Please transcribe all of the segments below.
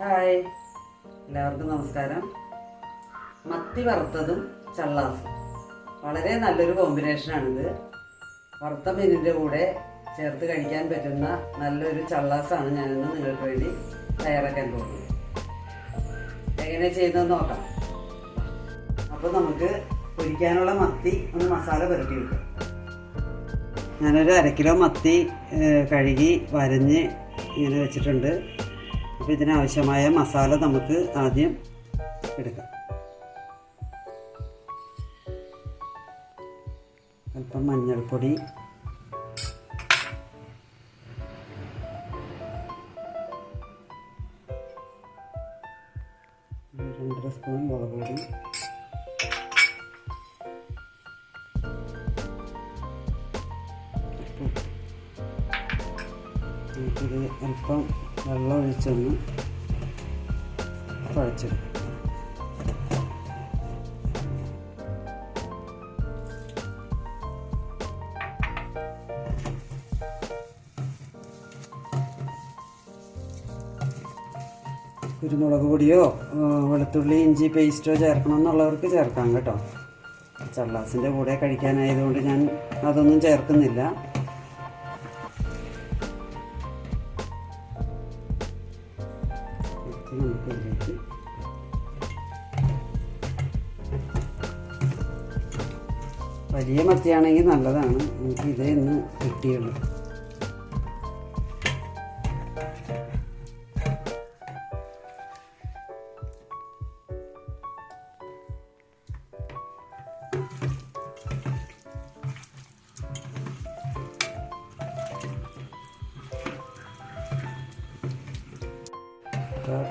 Hi. എല്ലാവർക്കും നമസ്കാരം. മത്തി വറുത്തതും ചള്ളാസും. വളരെ നല്ലൊരു കോമ്പിനേഷനാണിത് വറുത്ത മീനിന്റെ കൂടെ ചേർത്ത് കഴിക്കാൻ പറ്റുന്ന നല്ലൊരു ചള്ളാസാണ് ഞാനിന്ന് നിങ്ങൾക്ക് വേണ്ടി തയ്യാറാക്കാൻ പോകുന്നത്. എങ്ങനെ ചെയ്യുന്നതെന്ന് നോക്കാം. അപ്പോൾ നമുക്ക് പൊരിക്കാനുള്ള മത്തി ഒന്ന് മസാല പുരട്ടി വെക്കാം. ഞാനൊരു അര കിലോ മത്തി കഴുകി വരഞ്ഞ് ഇങ്ങനെ വെച്ചിട്ടുണ്ട്. അപ്പോൾ ഇതിനാവശ്യമായ മസാല നമുക്ക് ആദ്യം എടുക്കാം. അല്പം മഞ്ഞൾപ്പൊടി. രണ്ടര സ്പൂൺ മുളക് പൊടി. അല്പം വെള്ളം ഒഴിച്ചൊന്ന് കുഴച്ചെടുക്കും. കുരുമുളക് പൊടിയോ വെളുത്തുള്ളി ഇഞ്ചി പേസ്റ്റോ ചേർക്കണം എന്നുള്ളവർക്ക് ചേർക്കാം കേട്ടോ. ചള്ളാസിന്റെ കൂടെ കഴിക്കാനായതുകൊണ്ട് ഞാൻ അതൊന്നും ചേർക്കുന്നില്ല. ഇതിലേക്ക് വലിയ മത്തിയാണെങ്കിൽ നല്ലതാണ്. എനിക്ക് ഇതേ ഇന്ന് കിട്ടിയുള്ളൂ.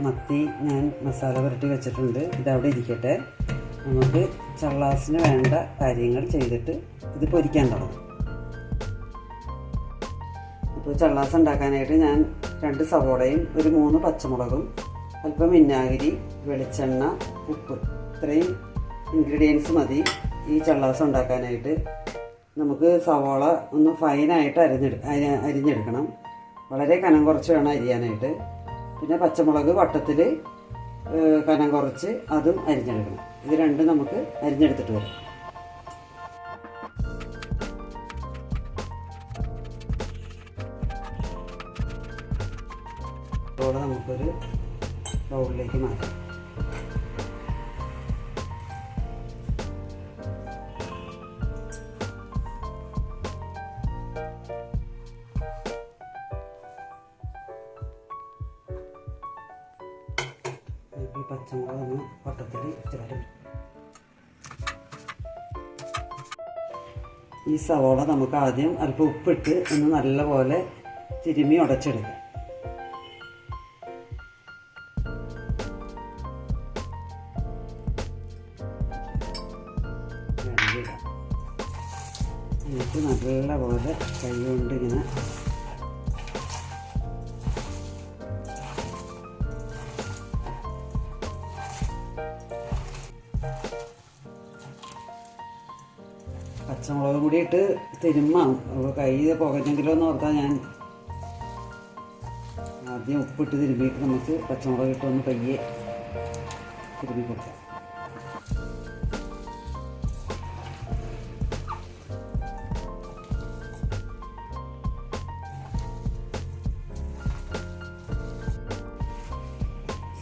മത്തി ഞാൻ മസാല പുരട്ടി വെച്ചിട്ടുണ്ട്. ഇതവിടെ ഇരിക്കട്ടെ. നമുക്ക് ചള്ളാസിന് വേണ്ട കാര്യങ്ങൾ ചെയ്തിട്ട് ഇത് പൊരിക്കാൻ തുടങ്ങും. അപ്പോൾ ചള്ളാസ് ഉണ്ടാക്കാനായിട്ട് ഞാൻ രണ്ട് സവോളയും ഒരു മൂന്ന് പച്ചമുളകും അല്പം വിനാഗിരി വെളിച്ചെണ്ണ ഉപ്പ്. ഇത്രയും ഇൻഗ്രീഡിയൻസ് മതി ഈ ചള്ളാസ് ഉണ്ടാക്കാനായിട്ട്. നമുക്ക് സവോള ഒന്ന് ഫൈനായിട്ട് അരിഞ്ഞെടു അരി- അരിഞ്ഞെടുക്കണം. വളരെ കനം കുറച്ച് വേണം അരിയാനായിട്ട്. പിന്നെ പച്ചമുളക് വട്ടത്തിൽ കനം കുറച്ച് അതും അരിഞ്ഞെടുക്കണം. ഇത് രണ്ടും നമുക്ക് അരിഞ്ഞെടുത്തിട്ട് വരാം. അതോടെ നമുക്കൊരു ബൗളിലേക്ക് മാറ്റാം. ഈ പച്ചമുളക് ഒന്ന് വട്ടത്തിൽ ഈ സവോള നമുക്ക് ആദ്യം അല്പം ഉപ്പിട്ട് ഒന്ന് നല്ലപോലെ തിരുമി ഉടച്ചെടുക്കാം. എന്നിട്ട് നല്ലപോലെ കൈ കൊണ്ട് ഇങ്ങനെ പച്ചമുളക് കൂടി ഇട്ട് തിരുമ്മാം. അപ്പോൾ കൈ പുകഞ്ഞെങ്കിലോ എന്ന് ഓർത്താൽ ഞാൻ. ആദ്യം ഉപ്പിട്ട് തിരുമ്മിയിട്ട് നമുക്ക് പച്ചമുളക് ഇട്ട് ഒന്ന് പയ്യെ തിരുമ്മി കൊടുക്കാം.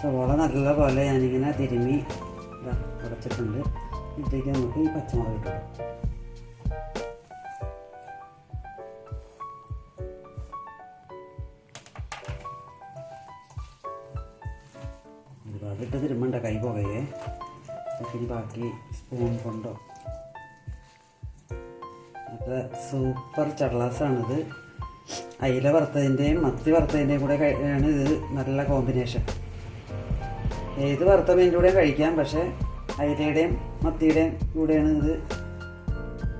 സവോള നല്ലപോലെ ഞാനിങ്ങനെ തിരുമ്മി ഉടച്ചിട്ടുണ്ട് ഇതിലേക്ക് നമുക്ക് ഈ പച്ചമുളക് ഇട്ട് ഇട്ട് തിരുമ്മണ്ട കൈ പോകയേ. ഇനി ബാക്കി സ്പൂൺ കൊണ്ടോ. അപ്പോൾ സൂപ്പർ ചടലാസാണിത് അയില വറുത്തതിന്റെയും മത്തി വറുത്തതിന്റെയും കൂടെ ആണ് ഇത് നല്ല കോമ്പിനേഷൻ ഏത് വറുത്ത മീന്റെ കൂടെയും കഴിക്കാം പക്ഷേ അയിലയുടെയും മത്തിയുടെയും കൂടെയാണ് ഇത്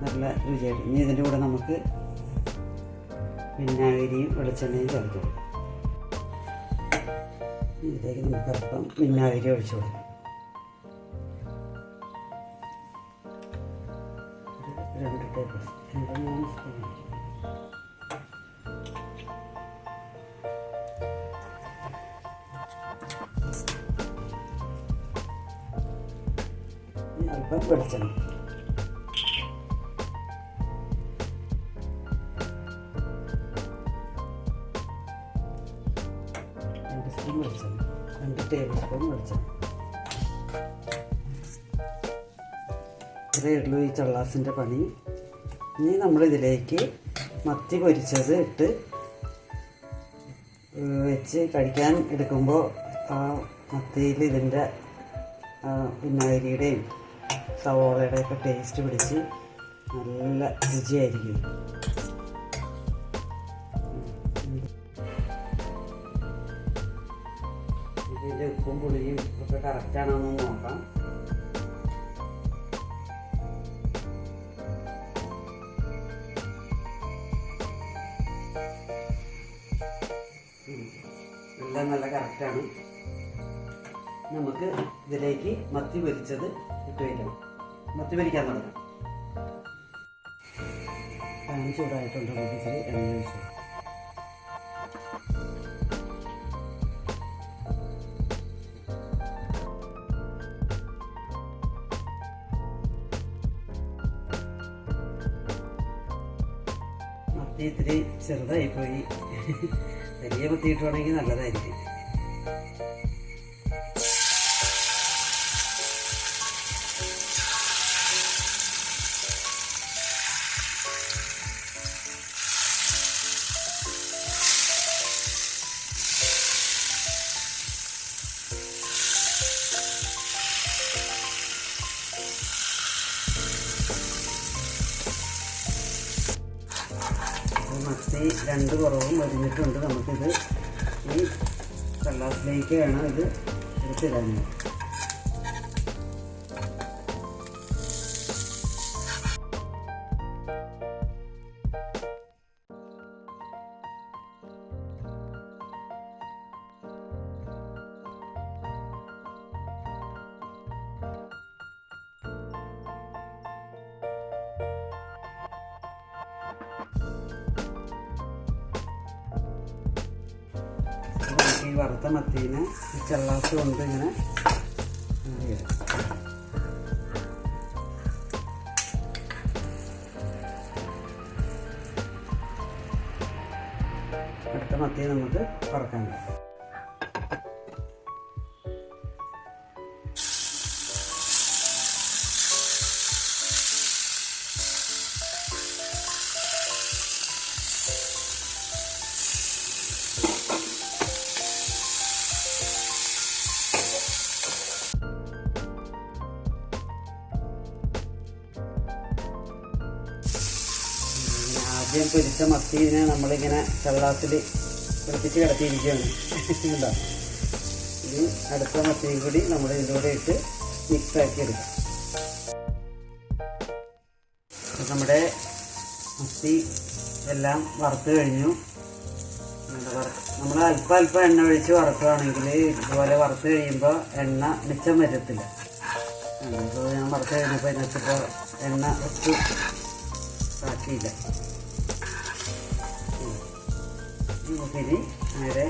നല്ല രുചിയായിട്ട്. ഇനി ഇതിന്റെ കൂടെ നമുക്ക് വിനാഗിരിയും വെളിച്ചെണ്ണയും ചേർത്ത് കൊടുക്കാം. ഇതിലേക്ക് നമുക്ക് അല്പം വിനാഗിരി ഒഴിച്ചു കൊടുക്കും. രണ്ട് ടേബിൾ സ്പൂൺ. രണ്ട് മൂന്ന് സ്പൂൺ. അല്പം വെളിച്ചെണ്ണ. സ്പൂൺ വെളിച്ചെണ്ണ ഇത്രയേ ഉള്ളൂ ഈ ചള്ളാസിന്റെ പണി. ഇനി നമ്മളിതിലേക്ക് മത്തി പൊരിച്ചത് ഇട്ട് വെച്ച് കഴിക്കാൻ എടുക്കുമ്പോൾ ആ മത്തിയിൽ ഇതിന്റെ വിനാഗിരിയുടെയും സവോളയുടെയൊക്കെ ടേസ്റ്റ് പിടിച്ച് നല്ല രുചിയായിരിക്കും. ഇതിന്റെ ഉപ്പും പുളിയും ഒക്കെ കറക്റ്റാണോ എന്ന് നോക്കാം. എല്ലാം നല്ല കറക്റ്റാണ് നമുക്ക് ഇതിലേക്ക് മത്തി പൊരിച്ചത് ഇട്ട് വയ്ക്കണം മത്തി പൊരിക്കാൻ തുടങ്ങാം. പാൻ ചൂടായിട്ടുണ്ട് ഇച്ചിരി എണ്ണ ഇത്തിരി ചെറുതായിപ്പോയി. വലിയ കുത്തിയിട്ടുവാണെങ്കിൽ നല്ലതായിരിക്കും. മത്തി രണ്ട് കുറവും വരുന്നിട്ടുണ്ട് നമുക്കിത് ഈ കള്ളാസിലേക്ക് വേണം ഇത് എടുത്തിടാൻ. ഈ വറുത്ത മത്തീനെ ഈ ചെള്ളാസ് കൊണ്ട് ഇങ്ങനെ. അടുത്ത മത്തി നമുക്ക് വറക്കാൻ ഇടാം. ആദ്യം പൊരിച്ച മത്തീനെ നമ്മളിങ്ങനെ ചള്ളാത്തിൽ പിടിപ്പിച്ച് കിടത്തിയിരിക്കുകയാണ്. ഉണ്ടോ ഇനി അടുത്ത മത്തിയും കൂടി നമ്മൾ ഇതിലൂടെ ഇട്ട് മിക്സാക്കി എടുക്കാം. നമ്മുടെ മത്തി എല്ലാം വറുത്ത് കഴിഞ്ഞു. നമ്മൾ അല്പ അല്പം എണ്ണ ഒഴിച്ച് വറുക്കുകയാണെങ്കിൽ ഇതുപോലെ വറുത്ത് കഴിയുമ്പോൾ എണ്ണ മിച്ചം വരത്തില്ല. ഞാൻ വറുത്ത് കഴിഞ്ഞപ്പോൾ ഇതിനകത്തിപ്പോൾ എണ്ണ ഒട്ടും ബാക്കിയില്ല നമുക്കിനി നേരെ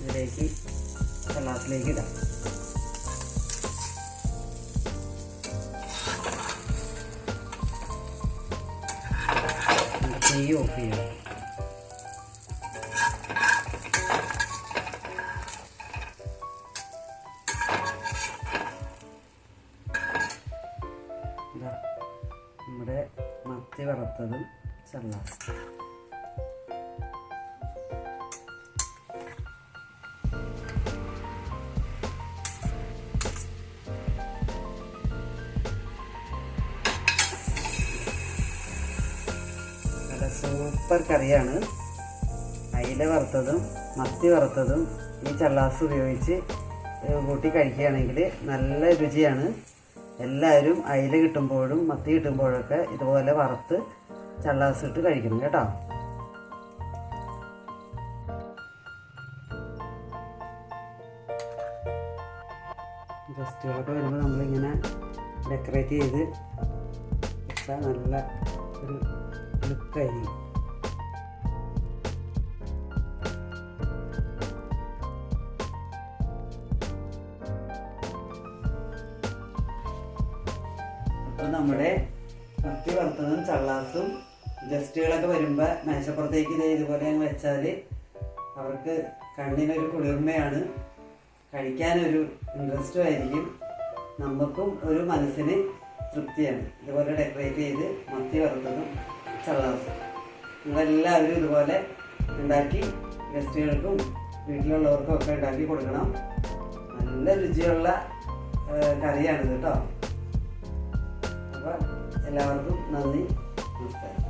ഇതിലേക്ക് സലാത്തിലേക്ക് ഇടാം. തീ ഓഫ് ചെയ്യാം. നമ്മുടെ മത്തി വറുത്തതും ചള്ളാസ് സൂപ്പർ കറിയാണ്. അയില വറുത്തതും മത്തി വറുത്തതും ഈ ചള്ളാസ് ഉപയോഗിച്ച് കൂട്ടി കഴിക്കുകയാണെങ്കിൽ നല്ല രുചിയാണ്. എല്ലാവരും അയില കിട്ടുമ്പോഴും മത്തി കിട്ടുമ്പോഴൊക്കെ ഇതുപോലെ വറുത്ത് ചള്ളാസ് ഇട്ട് കഴിക്കണം കേട്ടോ. ഗസ്റ്റുകളൊക്കെ വരുമ്പോൾ നമ്മളിങ്ങനെ ഡെക്കറേറ്റ് ചെയ്ത് നല്ല ഒരു ലുക്കായിരിക്കും അപ്പം നമ്മുടെ മത്തി വറുത്തതും ചള്ളാസും ഗസ്റ്റുകളൊക്കെ വരുമ്പോൾ മേശപ്പുറത്തേക്ക് ഇതേ ഇതുപോലെ അങ്ങ് വെച്ചാൽ അവർക്ക് കണ്ണിനൊരു കുളിർമയാണ്. കഴിക്കാനൊരു ഇൻട്രസ്റ്റും ആയിരിക്കും. നമുക്കും ഒരു മനസ്സിന് തൃപ്തിയാണ്. ഇതുപോലെ ഡെക്കറേറ്റ് ചെയ്ത് മത്തി വറുത്തതും ചള്ളാസും നിങ്ങളെല്ലാവരും ഇതുപോലെ ഉണ്ടാക്കി ഗസ്റ്റുകൾക്കും വീട്ടിലുള്ളവർക്കും ഒക്കെ ഉണ്ടാക്കി കൊടുക്കണം. നല്ല രുചിയുള്ള കറിയാണിത് കേട്ടോ. അപ്പോൾ എല്ലാവർക്കും നന്ദി. നമസ്കാരം.